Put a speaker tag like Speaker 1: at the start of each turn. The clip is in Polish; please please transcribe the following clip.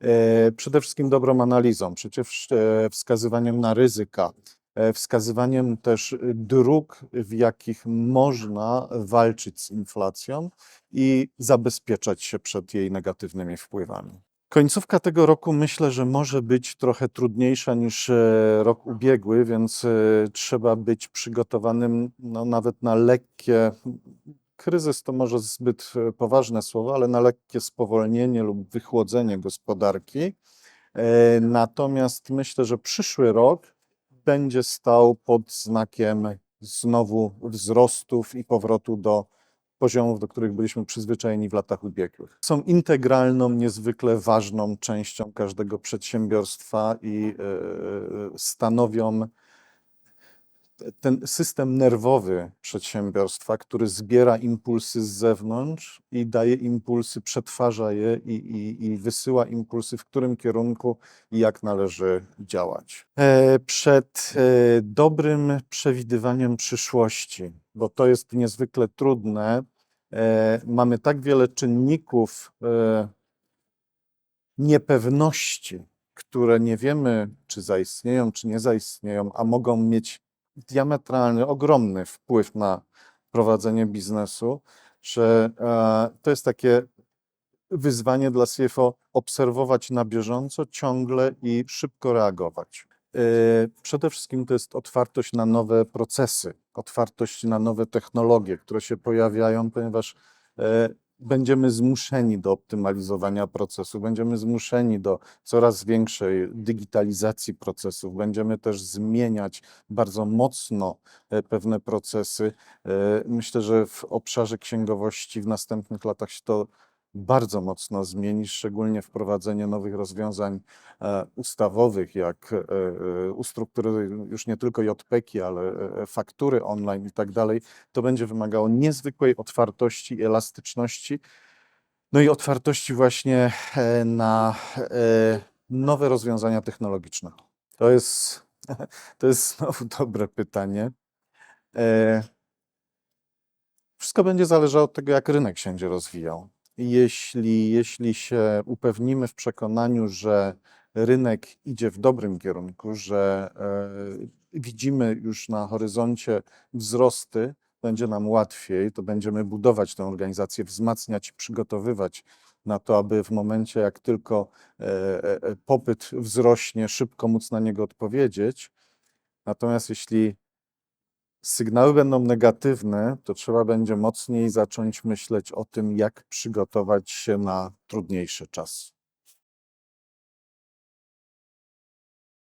Speaker 1: E, Przede wszystkim dobrą analizą, przecież e, wskazywaniem na ryzyka, e, wskazywaniem też dróg, w jakich można walczyć z inflacją i zabezpieczać się przed jej negatywnymi wpływami. Końcówka tego roku myślę, że może być trochę trudniejsza niż rok ubiegły, więc trzeba być przygotowanym no, nawet na lekkie, kryzys to może zbyt e, poważne słowo, ale na lekkie spowolnienie lub wychłodzenie gospodarki. E, Natomiast myślę, że przyszły rok będzie stał pod znakiem znowu wzrostów i powrotu do poziomów, do których byliśmy przyzwyczajeni w latach ubiegłych. Są integralną, niezwykle ważną częścią każdego przedsiębiorstwa i e, stanowią ten system nerwowy przedsiębiorstwa, który zbiera impulsy z zewnątrz i daje impulsy, przetwarza je i, i, i wysyła impulsy, w którym kierunku i jak należy działać. E, Przed e, dobrym przewidywaniem przyszłości, bo to jest niezwykle trudne, e, mamy tak wiele czynników niepewności, które nie wiemy, czy zaistnieją, czy nie zaistnieją, a mogą mieć diametralny, ogromny wpływ na prowadzenie biznesu, że e, to jest takie wyzwanie dla CFO obserwować na bieżąco, ciągle i szybko reagować. E, Przede wszystkim to jest otwartość na nowe procesy, otwartość na nowe technologie, które się pojawiają, ponieważ e, będziemy zmuszeni do optymalizowania procesu, będziemy zmuszeni do coraz większej digitalizacji procesów, będziemy też zmieniać bardzo mocno e, pewne procesy. E, Myślę, że w obszarze księgowości w następnych latach się to bardzo mocno zmieni, szczególnie wprowadzenie nowych rozwiązań e, ustawowych, jak e, e, ustruktury już nie tylko JPK, ale faktury online i tak dalej. To będzie wymagało niezwykłej otwartości i elastyczności, no i otwartości właśnie na nowe rozwiązania technologiczne. To jest, to jest znowu dobre pytanie. Wszystko będzie zależało od tego, jak rynek się będzie rozwijał. Jeśli, jeśli się upewnimy w przekonaniu, że rynek idzie w dobrym kierunku, że e, widzimy już na horyzoncie wzrosty, będzie nam łatwiej, to będziemy budować tę organizację, wzmacniać przygotowywać na to, aby w momencie, jak tylko e, e, popyt wzrośnie, szybko móc na niego odpowiedzieć. Natomiast jeśli sygnały będą negatywne, to trzeba będzie mocniej zacząć myśleć o tym, jak przygotować się na trudniejszy czas.